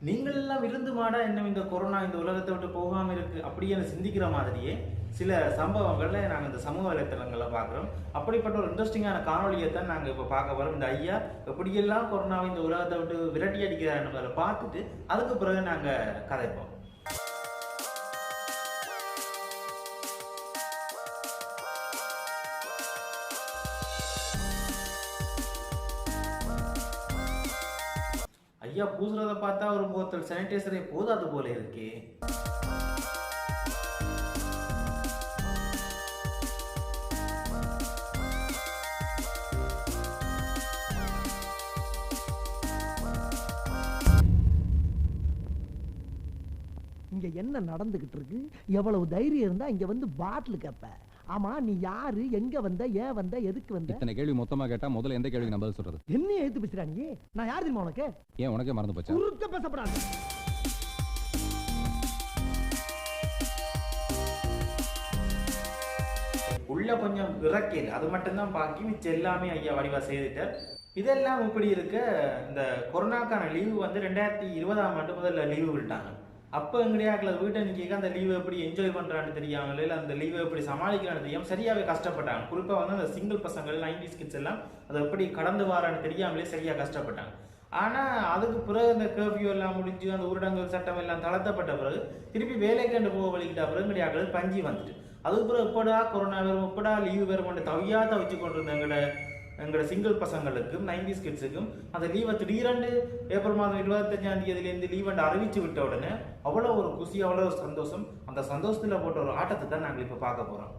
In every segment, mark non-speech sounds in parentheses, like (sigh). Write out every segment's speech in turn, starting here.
நீங்கள் எல்லாம் இருந்து மாடா இன்னும் இந்த கொரோனா இந்த உலகத்தை விட்டு போகாமல் இருக்கு? அப்படின்னு சிந்திக்கிற மாதிரியே சில சம்பவங்களில் நாங்கள் இந்த சமூக வலைத்தளங்களில் பார்க்குறோம். அப்படிப்பட்ட ஒரு இன்ட்ரெஸ்டிங்கான காணொலியை தான் நாங்கள் இப்போ பார்க்க வரோம் இந்த ஐயா எப்படியெல்லாம் கொரோனாவை இந்த உலகத்தை விட்டு விரட்டி அடிக்கிறாருன்னு பார்த்துட்டு அதுக்கு பிறகு நாங்கள் கதைப்போம். ஐயா பூசுறத பார்த்தா ஒரு போத்தல் சானிடைசரே போதாது போல இருக்கே. இங்க என்ன நடந்துகிட்டு இருக்கு? எவ்வளவு தைரியம் இருந்தா இங்க வந்து பாட்டில் கேப்ப. ஆமா நீ யாரு எங்க வந்த ஏன் வந்த எதுக்கு வந்த? இத்தனை கேள்வி மொத்தமா கேட்டா முதல்ல எந்த கேள்விக்கு நான் பதில் சொல்றது? என்ன எழுத்து பேசுறா நீ? நான் யார் தெரியுமா உனக்கு? ஏன் உனக்கே மறந்து போச்சா? குறுக்க பேசப்படாது. உள்ள கொஞ்சம் இறக்கேது அது மட்டும்தான் பாக்கி. மிச்சம் எல்லாமே ஐயா வடிவா செய்துட்டார் இதெல்லாம் இப்படி இருக்க இந்த கொரோனாக்கான லீவு வந்து ரெண்டாயிரத்தி இருபதாம் ஆண்டு முதல்ல லீவு விட்டாங்க அப்போ எங்கடையாக்கில் வீட்டை நிற்க அந்த லீவை எப்படி என்ஜாய் பண்ணுறான்னு தெரியாமல் இல்லை அந்த லீவை எப்படி சமாளிக்கிறான்னு தெரியாமல் சரியாகவே கஷ்டப்பட்டாங்க. குறிப்பாக வந்து அந்த சிங்கிள் பசங்கள் நைன்டிஸ் கிட்ஸ் எல்லாம் அதை எப்படி கடந்து வரான்னு தெரியாமலே சரியாக கஷ்டப்பட்டாங்க. ஆனால் அதுக்கு பிறகு இந்த கர்ஃபியூ எல்லாம் முடிஞ்சு அந்த ஊரடங்கு சட்டம் எல்லாம் தளர்த்தப்பட்ட பிறகு திருப்பி வேலைக்கண்டு போக வழிக்கிட்ட பிறகு எங்கடையாக்கள் பஞ்சி வந்துட்டு. அதுக்கு பிறகு எப்படா கொரோனா வரும் எப்படா லீவு வரும் தவியா தவிச்சு கொண்டு இருந்த எங்களோட சிங்கிள் பசங்களுக்கும் நைன்டிஸ் கிட்ஸுக்கும் அந்த லீவை திடீரெண்டு ஏப்ரல் மாதம் இருபத்தஞ்சாம் தேதியிலேருந்து லீவ் அறிவிச்சு விட்ட உடனே அவ்வளோ ஒரு குஷி அவ்வளோ ஒரு சந்தோஷம் அந்த சந்தோஷத்தில் போட்ட ஒரு ஆட்டத்தை தான் நாங்கள் இப்போ பார்க்க போகிறோம்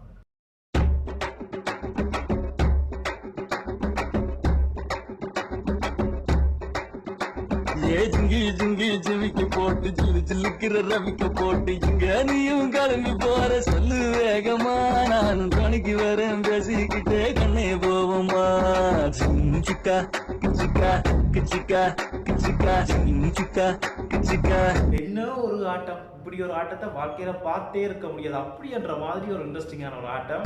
ஏ ஜிங்கி ஜிங்கி ஜிமிக்கி போட்டு ஜிலு ஜிலுக்கிற ரவிக்க போட்டு இங்க நீயும் கிளம்பி போற சொல்லு வேகமா. நானும் துணைக்கு வரேன் பேசிக்கிட்டே கண்ணே போவோமா சிக்கா கிச்சிக்கா கிச்சிக்கா கிச்சிக்கா சிக்கா கிச்சிக்கா. என்ன ஒரு ஆட்டம்? இப்படி ஒரு ஆட்டத்தை வாழ்க்கையில பார்த்தே இருக்க முடியாது. அப்படி என்ற மாதிரி ஒரு இன்ட்ரெஸ்டிங்கான ஒரு ஆட்டம்.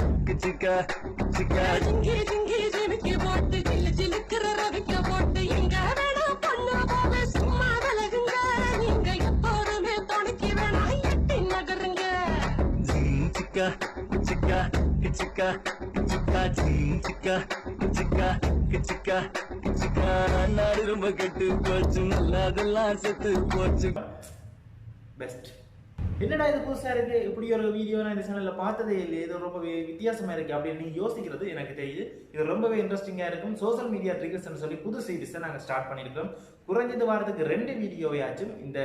சிக்கா சிக்கா சிக்கா சிக்கா சிக்கா சிக்கா நாடு ரொம்ப கெட்டு போச்சு அதெல்லாம் செத்து போச்சு. பெஸ்ட் என்னடா இது புதுசாக இருக்குது இப்படி ஒரு வீடியோ நான் இந்த சேனலில் பார்த்ததே இல்லை. இது ரொம்ப வித்தியாசமாக இருக்குது அப்படின்னு யோசிக்கிறது எனக்கு தெரியுது. இது ரொம்பவே இன்ட்ரெஸ்டிங்காக இருக்கும். சோஷியல் மீடியா ட்ரிகர்ஸ்னு சொல்லி புது சீரிஸை நாங்கள் ஸ்டார்ட் பண்ணியிருக்கோம். குறைஞ்சது வாரத்துக்கு ரெண்டு வீடியோவையாச்சும் இந்த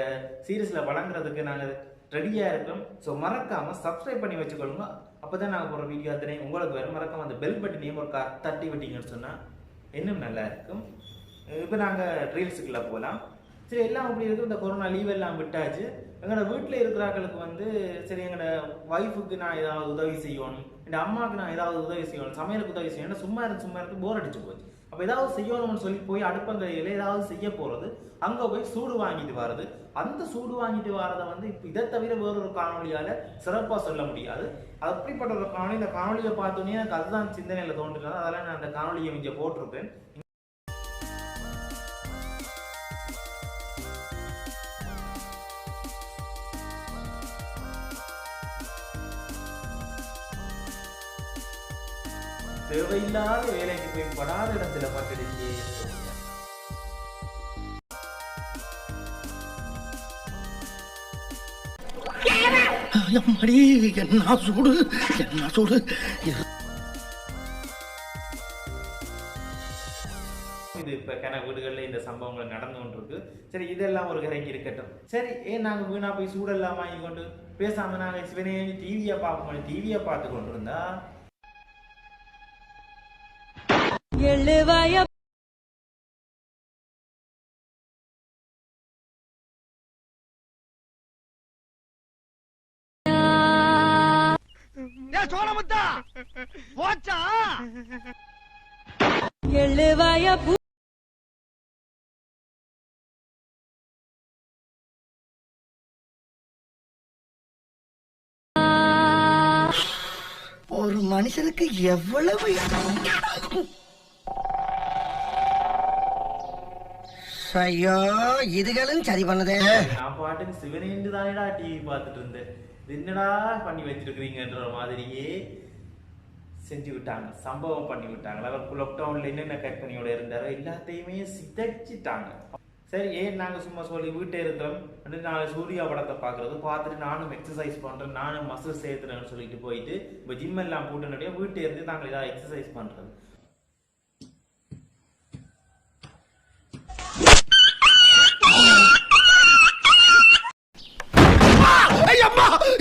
சீரீஸில் வழங்குறதுக்கு நாங்கள் ரெடியாக இருக்கோம். ஸோ மறக்காமல் சப்ஸ்கிரைப் பண்ணி வச்சுக்கொள்ளுங்க. அப்பதான் நாங்கள் போகிற வீடியோ அத்தனை உங்களுக்கு வரும் மறக்காம அந்த பெல் பட்டனையும் ஒரு கா- தட்டி விட்டீங்கன்னு சொன்னால் இன்னும் நல்லா இருக்கும். இப்போ நாங்கள் ரீல்ஸுக்குள்ளே போகலாம் சரி எல்லாம் அப்படி இருக்குது இந்த கொரோனா லீவ் எல்லாம் விட்டாச்சு. எங்களோட வீட்டில் இருக்கிறார்களுக்கு வந்து சரி எங்களோட ஒய்ஃபுக்கு நான் ஏதாவது உதவி செய்யணும் என் அம்மாவுக்கு நான் ஏதாவது உதவி செய்யணும் சமையலுக்கு உதவி செய்யணும். சும்மா இருந்து சும்மா இருந்து போர் அடிச்சு போச்சு. அப்போ ஏதாவது செய்யணும்னு சொல்லி போய் அடுப்பங்கரையில் ஏதாவது செய்ய போகிறது அங்கே போய் சூடு வாங்கிட்டு வர்றது. அந்த சூடு வாங்கிட்டு வர்றதை வந்து இப்போ இதை தவிர வேறொரு காணொலியால் சிறப்பாக சொல்ல முடியாது. அப்படிப்பட்ட ஒரு காணொலி இந்த காணொலியை பார்த்தோன்னே எனக்கு அதுதான் சிந்தனையில் தோன்றுறது அதெல்லாம் நான் அந்த காணொலியை இங்கே போட்டிருப்பேன் தேவையில்லாத வேலைக்கு போய் படாத இடத்துல பட்டுடுச்சு என்ன சூடு என்ன சூடு? இது இப்ப கன வீடுகள்ல இந்த சம்பவங்கள் நடந்து கொண்டிருக்கு. சரி இதெல்லாம் ஒரு கரைக்கு இருக்கட்டும். சரி ஏன் நாங்க வீணா போய் சூடெல்லாம் வாங்கி கொண்டு பேசாம நாங்க சிவனே டிவியை பார்ப்போம் டிவியை பார்த்து கொண்டு எழுவாய சோழமுத்தா! போச்சா? எழுவாய பூ ஒரு மனுஷனுக்கு எவ்வளவு ஐயோ இதுகளும் சரி பண்ணதே. நான் பாட்டுக்கு சிவனேந்து தானேடா டிவி பார்த்துட்டு இருந்தேன் என்னடா பண்ணி வச்சிருக்கிறீங்கன்ற மாதிரியே செஞ்சு விட்டாங்க. சம்பவம் பண்ணி விட்டாங்க. அவர் லாக்டவுன்ல என்னென்ன கற்பனையோட இருந்தாரோ எல்லாத்தையுமே சிதைச்சிட்டாங்க. சரி ஏன் நாங்கள் சும்மா சொல்லி வீட்டே இருந்தோம்? ரெண்டு சூர்யா படத்தை பார்க்கறது பார்த்துட்டு நானும் எக்ஸசைஸ் பண்ணுறேன் நானும் மசில் சேர்த்துறேன்னு சொல்லிட்டு போயிட்டு இப்போ ஜிம் எல்லாம் போட்டு நிறைய வீட்டே இருந்து நாங்கள் ஏதாவது எக்ஸசைஸ் பண்ணுறது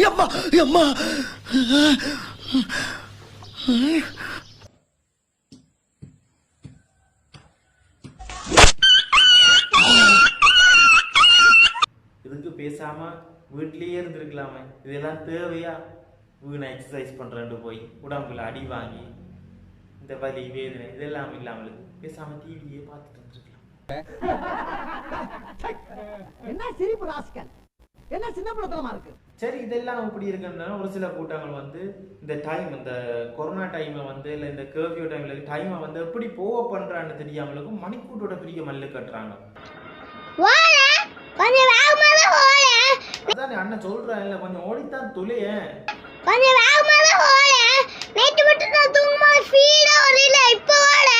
அம்மா அம்மா. இதுக்கு பேசாம வீட்லயே இருந்திருக்கலாமே. இதெல்லாம் தேவையா? வீணா எக்ஸசைஸ் பண்றேன்ட்டு போய் உடம்புல அடி வாங்கி இந்த வலி வேதனை இதெல்லாம் இல்லாமல் பேசாம டிவியே பார்த்துட்டு இருந்திருக்கலாம். (laughs) என்ன சிரிப்பு ராஸ்கல்? என்ன சின்ன பிள்ளைத்தனமா இருக்கு? சரி இதெல்லாம் இப்படி இருக்குன்னா ஒரு சில கூட்டங்கள் வந்து இந்த டைம் இந்த கொரோனா டைமை வந்து இல்லை இந்த கர்ஃபியூ டைம்ல டைமை வந்து எப்படி போக பண்றான்னு தெரியாமலுக்கும் மணிக்கூட்டோட பெரிய மல்லு கட்டுறாங்க. அதான் அண்ணன் சொல்றேன் இல்லை கொஞ்சம் ஓடித்தான் துளையேன் கொஞ்சம் வேகமாக ஓட நைட்டு மட்டும் நான் தூங்குமா? ஃபீலா வரல இப்போ ஓட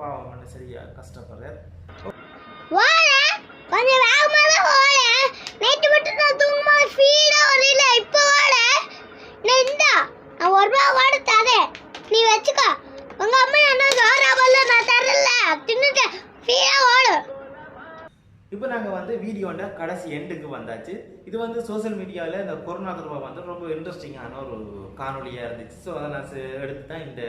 பாவம் அண்ணன் சரியா கஷ்டப்படுறார். ஓட கொஞ்சம் வேகமாக மட்டும் நான் தூங்குமா? ஃபீலா வரையில இப்போ வாட. நான் இந்தா நான் ஒரு ரூபா வாட தரேன். நீ வச்சுக்கோ. உங்க அம்மா என்ன சோறா நான் தரல. தின்னுட்டு. ஃபீலா ஓடு. இப்போ நாங்கள் வந்து வீடியோட கடைசி எண்டுக்கு வந்தாச்சு. இது வந்து சோஷியல் மீடியாவில் இந்த கொரோனா தொடர்பாக வந்து ரொம்ப இன்ட்ரெஸ்டிங்கான ஒரு காணொலியாக இருந்துச்சு. ஸோ அதை நான் எடுத்து தான் இந்த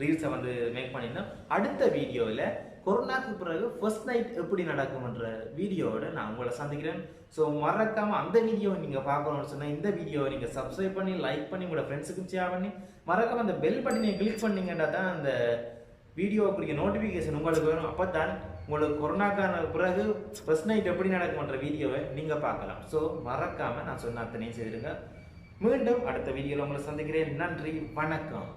ரீல்ஸை வந்து மேக் பண்ணியிருந்தேன் அடுத்த வீடியோவில் கொரோனாக்கு பிறகு ஃபர்ஸ்ட் நைட் எப்படி நடக்கும்ன்ற வீடியோவோட நான் உங்களை சந்திக்கிறேன். ஸோ மறக்காமல் அந்த வீடியோவை நீங்கள் பார்க்கணும்னு சொன்னால் இந்த வீடியோவை நீங்கள் சப்ஸ்கிரைப் பண்ணி லைக் பண்ணி உங்களோட ஃப்ரெண்ட்ஸுக்கும் ஷேர் பண்ணி மறக்காமல் அந்த பெல் பட்டினை கிளிக் பண்ணீங்கன்னா தான் அந்த வீடியோக்குரிய நோட்டிஃபிகேஷன் உங்களுக்கு வரும். அப்போ தான் உங்களுக்கு கொரோனாக்கான பிறகு ஃபர்ஸ்ட் நைட் எப்படி நடக்கும்ன்ற வீடியோவை நீங்கள் பார்க்கலாம். ஸோ மறக்காமல் நான் சொன்ன அத்தனையும் செய்திருங்க மீண்டும் அடுத்த வீடியோவில் உங்களை சந்திக்கிறேன். நன்றி வணக்கம்.